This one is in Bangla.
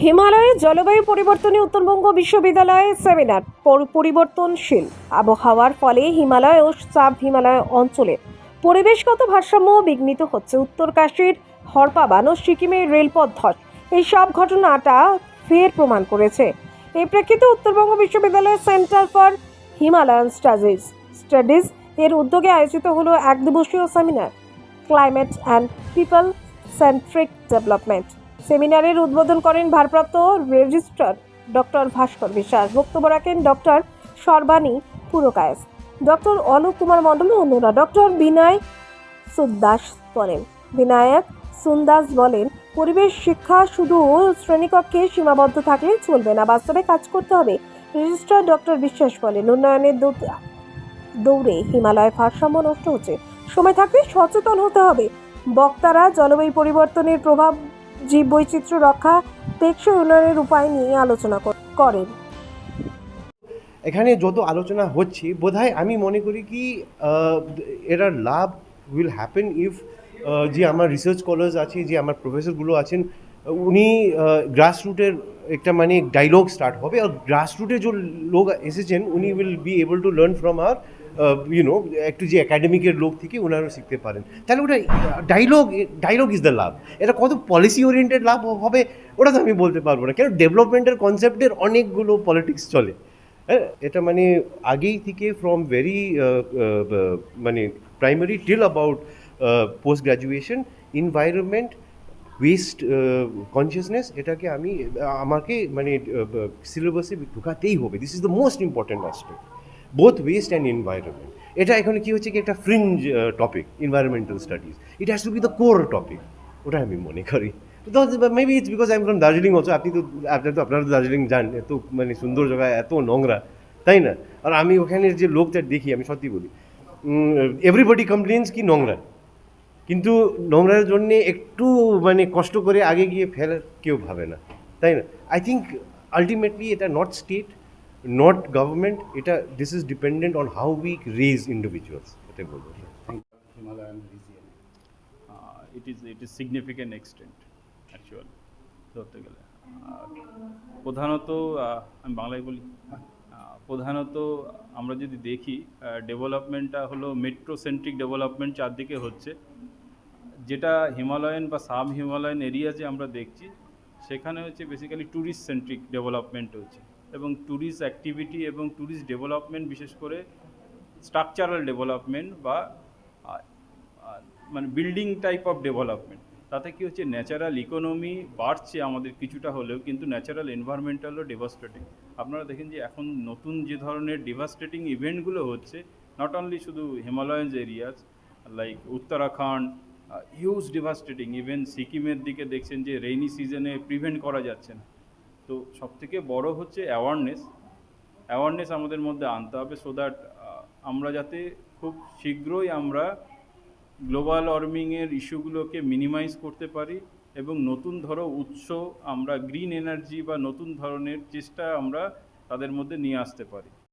হিমালয়ে জলবায়ু পরিবর্তনে উত্তরবঙ্গ বিশ্ববিদ্যালয়ে সেমিনার পর- পরিবর্তনশীল। আবহাওয়ার ফলে হিমালয় ও সাব হিমালয় অঞ্চলে পরিবেশগত ভারসাম্য বিঘ্নিত হচ্ছে। উত্তরকাশীর হরপাবান ও সিকিমের রেলপথ ধস। এই সব ঘটনাটা ফের প্রমাণ করেছে। এই প্রেক্ষিতে উত্তরবঙ্গ বিশ্ববিদ্যালয়ের centre for Himalayan studies studies এর উদ্যোগে আয়োজিত হলো এক দিবসীয় seminar, climate and people centric development. সেমিনারের উদ্বোধন করেন ভারপ্রাপ্ত রেজিস্ট্রার ডক্টর ভাস্কর বিশ্বাস। বক্তব্য রাখেন ডক্টর সর্বাণী পুরকায়েস। ডক্টর অলোক কুমার মণ্ডল ও অন্যরা। ডক্টর বিনয় সুদাস বলেন, বিনায়ক সুন্দাস বলেন, পরিবেশ, শিক্ষা শুধু শ্রেণীকক্ষে সীমাবদ্ধ থাকলে চলবে না, বাস্তবে কাজ করতে হবে। রেজিস্ট্রার ডক্টর বিশ্বাস বলেন, উন্নয়নের দৌড়ে হিমালয় ভারসাম্য নষ্ট হচ্ছে। সময় থাকলে সচেতন হতে হবে। বক্তারা জলবায়ু পরিবর্তনের প্রভাব জীব বৈচিত্র্য রক্ষা টেকসই উন্নয়নের উপায় নিয়ে আলোচনা করেন। এখানে যত আলোচনা হচ্ছে, বোধহয় আমি মনে করি কি এটার লাভ উইল হ্যাপেন ইফ যে আমার রিসার্চ স্কলার্স আছে, যে আমার প্রফেসরগুলো আছেন উনি গ্রাস রুটের একটা মানে ডায়লগ স্টার্ট হবে আর গ্রাস রুটে যে লোক এসেছেন, উনি will be able to learn from R you know একটু যে একাডেমিকের লোক থেকে ওনারা শিখতে পারেন। তাহলে ওটা dialogue dialogue is the love এটা কত পলিসি ওরিয়েন্টেড লাভ হবে, ওটা তো আমি বলতে পারব না। কেন ডেভেলপমেন্টের কনসেপ্টের অনেকগুলো পলিটিক্স চলে। হ্যাঁ এটা মানে আগেই থেকে ফ্রম ভেরি মানে primary till about post graduation environment waste consciousness এটাকে আমি আমাকে মানে সিলেবাসে ঢুকাতেই হবে। This is the most important aspect both waste and environment এটা এখানে কি হচ্ছে কি, একটা fringe topic environmental studies it has to be the core topic ওটা আমি মনে করি। Maybe it's because I am from Darjeeling also আপনি তো, আপনার তো, আপনারা দার্জিলিং যান এত মানে সুন্দর জায়গা, এত নোংরা, তাই না? আর আমি ওখানের যে লোকটা দেখি, আমি সত্যি বলি এভরিবডি কমপ্লেন্স কি নোংরা। কিন্তু নোংরার জন্য একটু মানে কষ্ট করে আগে গিয়ে ফেলার কেউ ভাবে না তাই না? আই থিঙ্ক আলটিমেটলি এটা নট স্টেট নট গভর্নমেন্ট এটা this is dependent on how we raise individuals এটাই বলব। Himalayan region. Uh, it is it is ধরতে গেলে। প্রধানত আমি বাংলায় বলি। প্রধানত আমরা যদি দেখি ডেভেলপমেন্টটা হলো মেট্রো সেন্ট্রিক ডেভেলপমেন্ট চারদিকে হচ্ছে। যেটা হিমালয়ান বা সাব হিমালয়ান এরিয়া যে আমরা দেখছি, সেখানে হচ্ছে বেসিক্যালি ট্যুরিস্ট সেন্ট্রিক ডেভেলপমেন্ট হচ্ছে এবং ট্যুরিস্ট অ্যাক্টিভিটি এবং ট্যুরিস্ট ডেভেলপমেন্ট বিশেষ করে স্ট্রাকচারাল ডেভেলপমেন্ট বা মানে বিল্ডিং টাইপ অফ ডেভেলপমেন্ট তাতে কি হচ্ছে ন্যাচারাল ইকোনমি বাড়ছে আমাদের কিছুটা হলেও, কিন্তু ন্যাচারাল এনভায়রনমেন্টালও ডেভাস্টেটিং আপনারা দেখেন যে এখন নতুন যে ধরনের ডেভাস্টেটিং ইভেন্টগুলো হচ্ছে নট অনলি শুধু Himalayans areas like Uttarakhand huge devastating even সিকিমের দিকে দেখছেন যে রেইনি সিজনে প্রিভেন্ট করা যাচ্ছে না। তো সবথেকে বড় হচ্ছে অ্যাওয়ারনেস অ্যাওয়ারনেস আমাদের মধ্যে আনতে হবে সো দ্যাট আমরা যাতে খুব শীঘ্রই আমরা গ্লোবাল ওয়ার্মিংয়ের ইস্যুগুলোকে মিনিমাইজ করতে পারি এবং নতুন ধরো উৎস আমরা গ্রিন এনার্জি বা নতুন ধরনের চেষ্টা আমরা তাদের মধ্যে নিয়ে আসতে পারি।